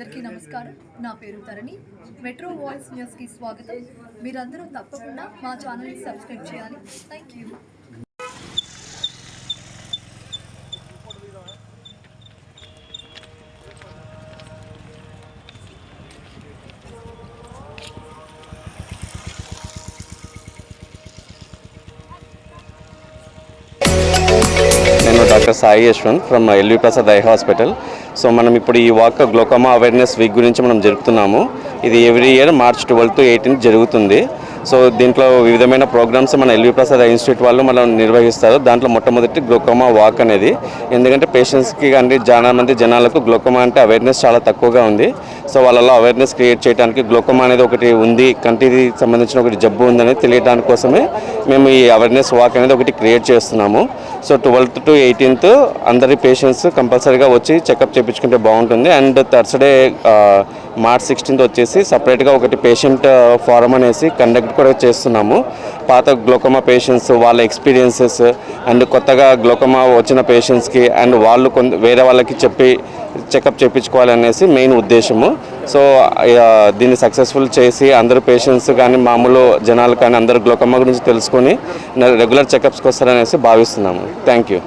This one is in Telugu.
నమస్కారం. నా పేరు తరణి. మెట్రో వాయిస్ న్యూస్కి స్వాగతం. మీరందరూ తప్పకుండా మా ఛానల్ని సబ్స్క్రైబ్ చేయాలి. థ్యాంక్ యూ నేను doctor Sai Yashwant from L V Prasad eye hospital. So మనం ఇప్పుడు ఈ వాక్ గ్లోకమా అవేర్నెస్ వీక్ గురించి మనం జరుపుతున్నాము. ఇది every year March twelfth eighteenth జరుగుతుంది. సో దీంట్లో వివిధమైన ప్రోగ్రామ్స్ మన ఎల్వి ప్రసాద్ ఇన్స్టిట్యూట్ వాళ్ళు మనం నిర్వహిస్తారు. దాంట్లో మొట్టమొదటి గ్లోకోమా వాక్ అనేది. ఎందుకంటే పేషెంట్స్కి కానీ చాలా మంది జనాలకు గ్లోకోమా అంటే అవేర్నెస్ చాలా తక్కువగా ఉంది. సో వాళ్ళలో అవేర్నెస్ క్రియేట్ చేయడానికి గ్లోకోమా అనేది ఒకటి ఉంది. కంటికి సంబంధించిన ఒకటి జబ్బు ఉందని తెలియడానికి కోసమే మేము ఈ అవేర్నెస్ వాక్ అనేది ఒకటి క్రియేట్ చేస్తున్నాము. సో ట్వెల్త్ టు ఎయిటీన్త్ అందరి పేషెంట్స్ కంపల్సరీగా వచ్చి చెకప్ చేయించుకుంటే బాగుంటుంది. అండ్ థర్స్డే మార్చ్ సిక్స్టీన్త్ వచ్చేసి సపరేట్గా ఒకటి పేషెంట్ ఫారం uh, అనేసి కండక్ట్ కూడా చేస్తున్నాము. పాత గ్లోకోమా పేషెంట్స్ వాళ్ళ ఎక్స్పీరియన్సెస్ అండ్ కొత్తగా గ్లోకోమా వచ్చిన పేషెంట్స్కి అండ్ వాళ్ళు కొంత వేరే వాళ్ళకి చెప్పి చెకప్ చేయించుకోవాలనేసి మెయిన్ ఉద్దేశము. సో uh, దీన్ని సక్సెస్ఫుల్ చేసి అందరు పేషెంట్స్ కానీ మామూలు జనాలు కానీ అందరు గ్లోకోమా గురించి తెలుసుకొని రెగ్యులర్ చెకప్స్కి వస్తారనేసి భావిస్తున్నాము. Thank you